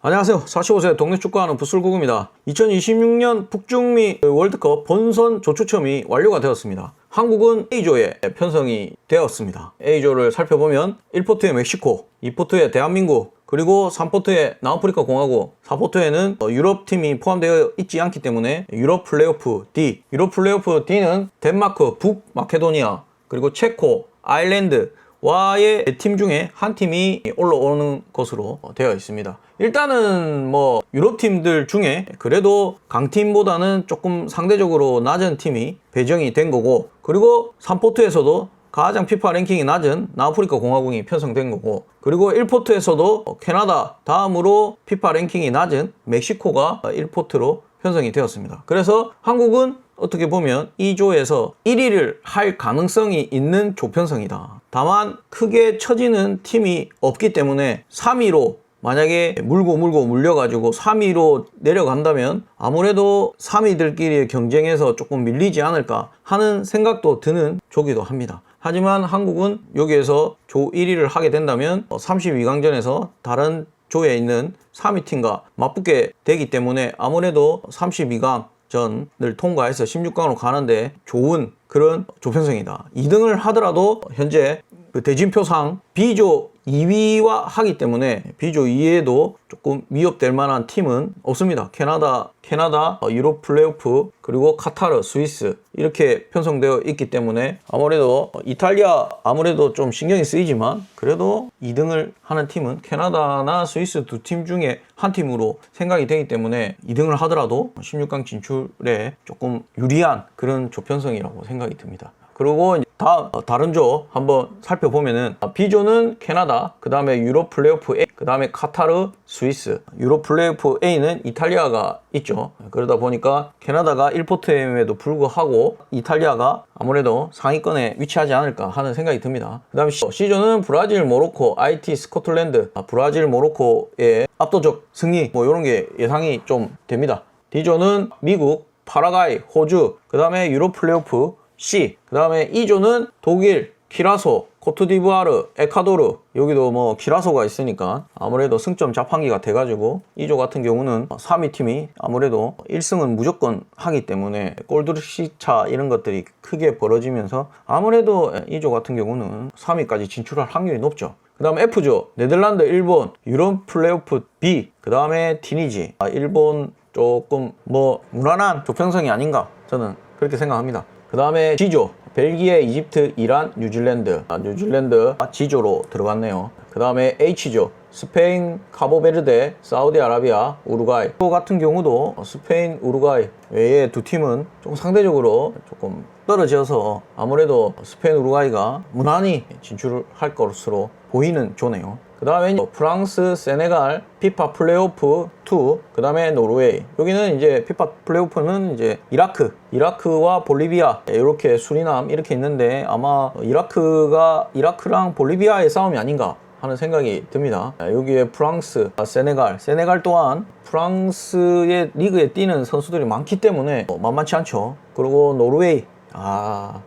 안녕하세요. 45세 동네 축구하는 부슬구구입니다. 2026년 북중미 월드컵 본선 조추첨이 완료가 되었습니다. 한국은 A조에 편성이 되었습니다. A조를 살펴보면 1포트의 멕시코, 2포트의 대한민국, 그리고 3포트의 남아프리카 공화국, 4포트에는 어, 유럽 팀이 포함되어 있지 않기 때문에 유럽 플레이오프 D, 유럽 플레이오프 D는 덴마크, 북 마케도니아, 그리고 체코, 아일랜드, 와의 팀 중에 한 팀이 올라오는 것으로 되어 있습니다. 일단은 뭐 유럽 팀들 중에 그래도 강팀보다는 조금 상대적으로 낮은 팀이 배정이 된 거고 그리고 3포트에서도 가장 피파 랭킹이 낮은 남아프리카 공화국이 편성된 거고 그리고 1포트에서도 캐나다 다음으로 피파 랭킹이 낮은 멕시코가 1포트로 편성이 되었습니다. 그래서 한국은 어떻게 보면 이 조에서 1위를 할 가능성이 있는 조편성이다. 다만 크게 처지는 팀이 없기 때문에 3위로 만약에 물고 물고 물려가지고 3위로 내려간다면 아무래도 3위들끼리의 경쟁에서 조금 밀리지 않을까 하는 생각도 드는 조기도 합니다. 하지만 한국은 여기에서 조 1위를 하게 된다면 32강전에서 다른 조에 있는 3위 팀과 맞붙게 되기 때문에 아무래도 32강 전을 통과해서 16강으로 가는데 좋은 그런 조편성이다. 2등을 하더라도 현재 그 대진표상 B조 2위와 하기 때문에 B조 2위에도 조금 위협될 만한 팀은 없습니다. 캐나다, 캐나다, 어, 유럽 플레이오프, 그리고 카타르, 스위스 이렇게 편성되어 있기 때문에 아무래도 이탈리아 아무래도 좀 신경이 쓰이지만 그래도 2등을 하는 팀은 캐나다나 스위스 두 팀 중에 한 팀으로 생각이 되기 때문에 2등을 하더라도 16강 진출에 조금 유리한 그런 조편성이라고 생각이 듭니다. 그리고 어, 다른 조 한번 살펴보면은 아, B조는 캐나다, 그 다음에 유럽 플레이오프 A, 그 다음에 카타르, 스위스. 유럽 플레이오프 A는 이탈리아가 있죠. 그러다 보니까 캐나다가 1포트임에도 불구하고 이탈리아가 아무래도 상위권에 위치하지 않을까 하는 생각이 듭니다. 그 다음에 C조는 브라질, 모로코, IT, 스코틀랜드, 아, 브라질, 모로코의 압도적 승리 뭐 이런 게 예상이 좀 됩니다. D조는 미국, 파라과이, 호주, 그 다음에 유럽 플레이오프 C. 그 다음에 2조는 독일, 키라소, 코트디부아르, 에콰도르 여기도 뭐 키라소가 있으니까 아무래도 승점 자판기가 돼가지고 2조 같은 경우는 3위 팀이 아무래도 1승은 무조건 하기 때문에 골드시차 이런 것들이 크게 벌어지면서 아무래도 2조 같은 경우는 3위까지 진출할 확률이 높죠. 그 다음에 F조, 네덜란드, 일본, 유럽 플레이오프 B, 그 다음에 티니지, 아, 일본 조금 뭐 무난한 조편성이 아닌가 저는 그렇게 생각합니다. 그 다음에 G조. 벨기에, 이집트, 이란, 뉴질랜드. 아, 뉴질랜드 G조로 들어갔네요. 그 다음에 H조. 스페인, 카보베르데, 사우디아라비아, 우루과이. 또 같은 경우도 스페인, 우루과이 외의 두 팀은 조금 상대적으로 조금 떨어져서 아무래도 스페인, 우루과이가 무난히 진출할 것으로 보이는 조네요 그 다음에 프랑스, 세네갈, 피파 플레이오프 2, 그 다음에 노르웨이. 여기는 이제 피파 플레이오프는 이제 이라크, 이라크와 볼리비아, 이렇게 수리남 이렇게 있는데 아마 이라크가 이라크랑 볼리비아의 싸움이 아닌가 하는 생각이 듭니다. 여기에 프랑스, 세네갈, 세네갈 또한 프랑스의 리그에 뛰는 선수들이 많기 때문에 만만치 않죠. 그리고 노르웨이, 아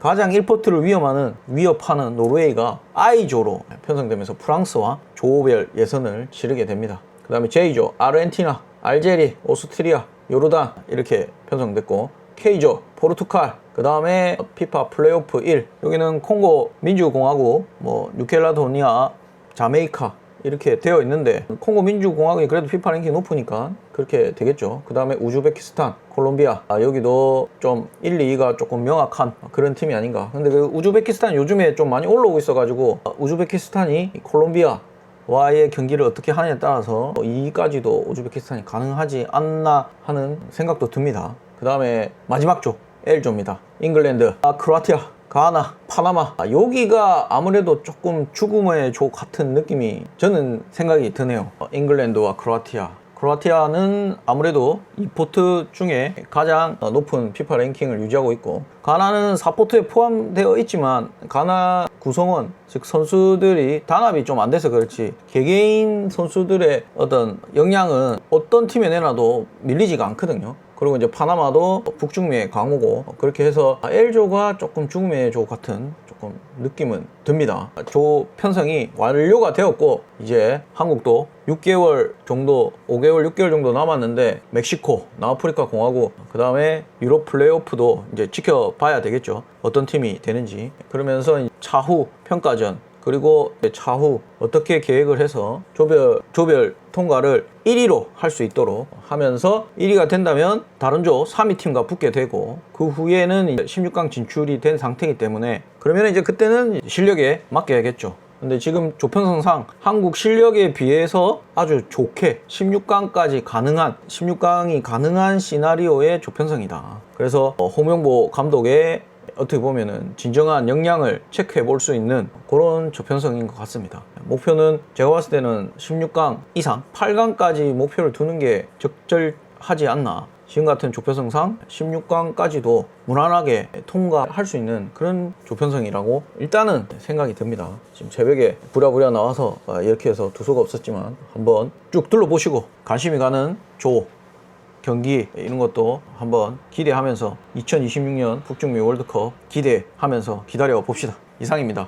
가장 1포트를 위험하는 위협하는 노르웨이가 I조로 편성되면서 프랑스와 조별 예선을 치르게 됩니다. 그 다음에 J조 아르헨티나, 알제리, 오스트리아, 요르단 이렇게 편성됐고 K조 포르투갈 그 다음에 피파 플레이오프 1 여기는 콩고 민주공화국 뭐 뉴켈라도니아 자메이카 이렇게 되어 있는데 콩고 민주공화국이 그래도 피파 랭킹 높으니까 그렇게 되겠죠. 그 다음에 우즈베키스탄, 콜롬비아 아, 여기도 좀 1, 2위가 조금 명확한 그런 팀이 아닌가. 근데 그 우즈베키스탄 요즘에 좀 많이 올라오고 있어가지고 우즈베키스탄이 콜롬비아 와의 경기를 어떻게 하느냐에 따라서 2위까지도 우즈베키스탄이 가능하지 않나 하는 생각도 듭니다. 그 다음에 마지막 조 L조입니다. 잉글랜드, 아, 크로아티아, 가나, 파나마 아, 여기가 아무래도 조금 죽음의 조 같은 느낌이 저는 생각이 드네요. 어, 잉글랜드와 크로아티아. 크로아티아는 아무래도 이 포트 중에 가장 높은 피파 랭킹을 유지하고 있고 가나는 4포트에 포함되어 있지만 가나 구성원 즉 선수들이 단합이 좀 안 돼서 그렇지 개개인 선수들의 어떤 역량은 어떤 팀에 내놔도 밀리지가 않거든요. 그리고 이제 파나마도 북중미의 강호고 그렇게 해서 L조가 조금 중미의 조 같은 조금 느낌은 듭니다. 조 편성이 완료가 되었고 이제 한국도 6개월 정도, 5개월, 6개월 정도 남았는데 멕시코, 남아프리카 공화국, 그 다음에 유럽 플레이오프도 이제 지켜봐야 되겠죠. 어떤 팀이 되는지. 그러면서 차후 평가전 그리고 차후 어떻게 계획을 해서 조별 조별 통과를 1위로 할 수 있도록 하면서 1위가 된다면 다른 조 3위 팀과 붙게 되고 그 후에는 이제 16강 진출이 된 상태이기 때문에 그러면 이제 그때는 실력에 맡겨야겠죠. 근데 지금 조편성상 한국 실력에 비해서 아주 좋게 16강까지 가능한 16강이 가능한 시나리오의 조편성이다. 그래서 어, 홍명보 감독의 어떻게 보면은 진정한 역량을 체크해 볼 수 있는 그런 조편성인 것 같습니다. 목표는 제가 봤을 때는 16강 이상, 8강까지 목표를 두는 게 적절하지 않나. 지금 같은 조편성상 16강까지도 무난하게 통과할 수 있는 그런 조편성이라고 일단은 생각이 듭니다. 지금 새벽에 부랴부랴 나와서 아, 이렇게 해서 두서가 없었지만 한번 쭉 둘러보시고 관심이 가는 조 경기 이런 것도 한번 기대하면서 2026년 북중미 월드컵 기대하면서 기다려 봅시다. 이상입니다.